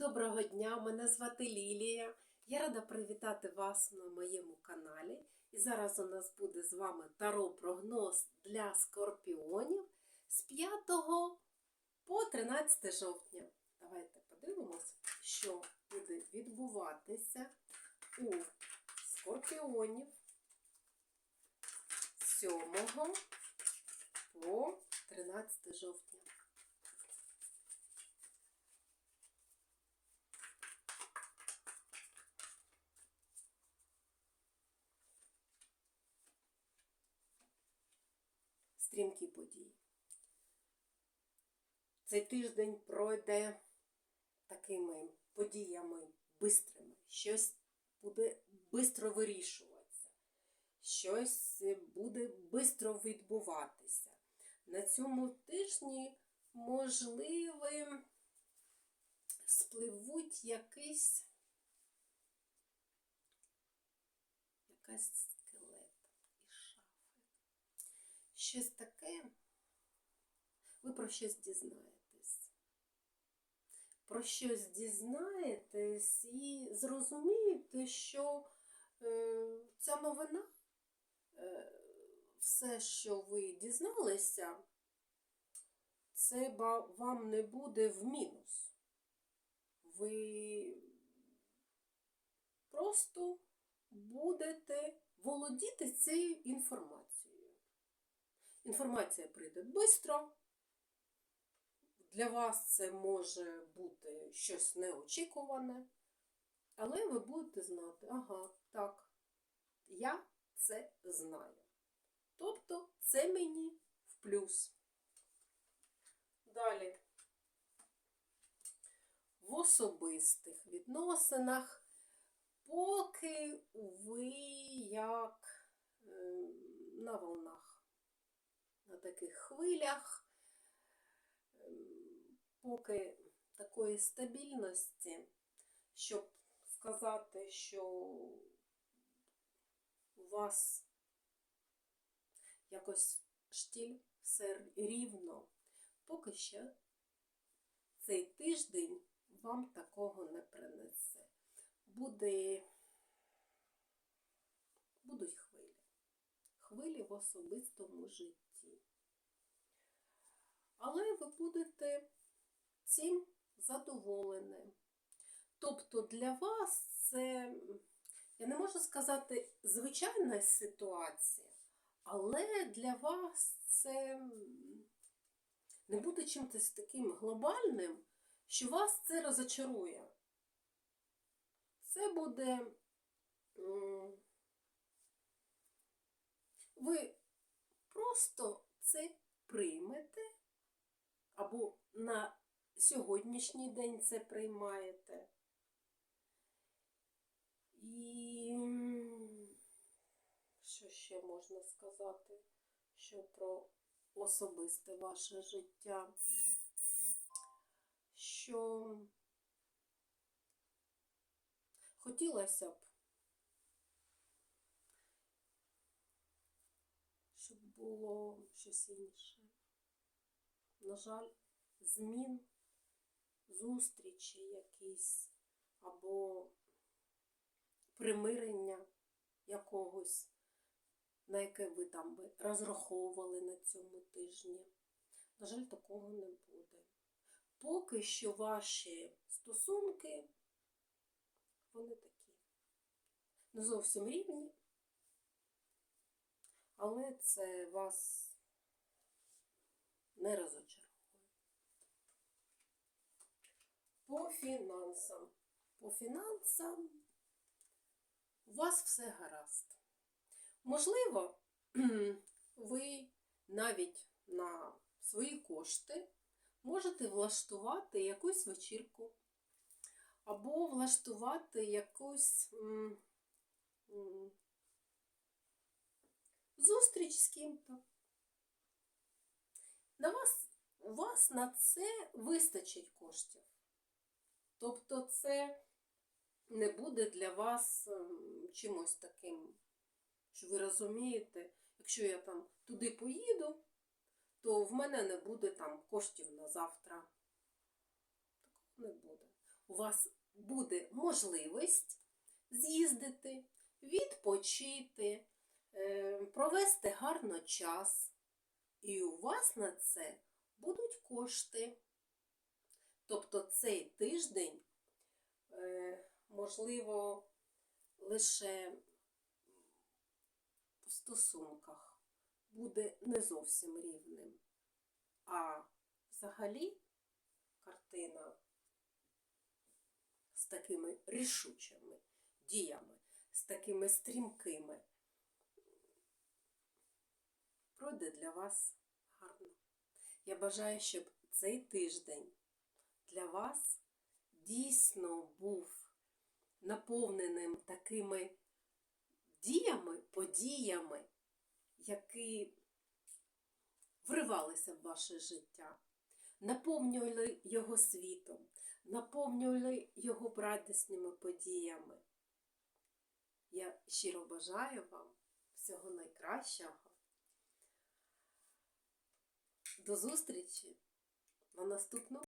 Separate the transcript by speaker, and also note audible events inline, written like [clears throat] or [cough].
Speaker 1: Доброго дня, мене звати Лілія. Я рада привітати вас на моєму каналі. І зараз у нас буде з вами таро прогноз для скорпіонів з 5 по 13 жовтня. Давайте подивимось, що буде відбуватися у скорпіонів з 7 по 13 жовтня. Стрімкі події. Цей тиждень пройде такими подіями бистрими. Щось буде бистро вирішуватися, щось буде бистро відбуватися. На цьому тижні, можливо, спливуть якийсь якась щось таке, ви про щось дізнаєтесь. Про щось дізнаєтесь і зрозумієте, що е, ця новина, е, все, що ви дізналися, це вам не буде в мінус. Ви просто будете володіти цією інформацією. Інформація прийде швидко. Для вас це може бути щось неочікуване, але ви будете знати, ага, так, я це знаю. Тобто це мені в плюс. Далі. В особистих відносинах, поки ви як е, на волнах на таких хвилях, ем, поки такої стабільності, щоб сказати, що у вас якось штіль, все рівно, поки що цей тиждень вам такого не принесе. Буде, будуть хвилі хвилі в особистому житті. Але ви будете цим задоволені. Тобто для вас це, я не можу сказати, звичайна ситуація, але для вас це не буде чимось таким глобальним, що вас це розочарує. Це буде. ви просто це приймете, або на сьогоднішній день це приймаєте. І що ще можна сказати, що про особисте ваше життя? Що хотілося б щоб було щось інше. На жаль, змін, зустрічі якісь або примирення якогось, на яке ви там би розраховували на цьому тижні. На жаль, такого не буде. Поки що ваші стосунки, вони такі. Не зовсім рівні, але це вас не розочаровує. По фінансам. По фінансам у вас все гаразд. Можливо, [clears throat] ви навіть на свої кошти можете влаштувати якусь вечірку або влаштувати якусь зустріч з ким-то. На вас, у вас на це вистачить коштів. Тобто це не буде для вас ем, чимось таким, що ви розумієте, якщо я там туди поїду, то в мене не буде там коштів на завтра. Такого не буде. у вас буде можливість з'їздити, відпочити, е, провести гарно час. І у вас на це будуть кошти. Тобто цей тиждень, е, можливо, лише в стосунках буде не зовсім рівним. А взагалі картина з такими рішучими діями, з такими стрімкими пройде для вас гарно. Я бажаю, щоб цей тиждень для вас дійсно був наповненим такими діями, подіями, які вривалися в ваше життя, наповнювали його світом, наповнювали його радісними подіями. Я щиро бажаю вам всього найкращого. До зустрічі на наступному.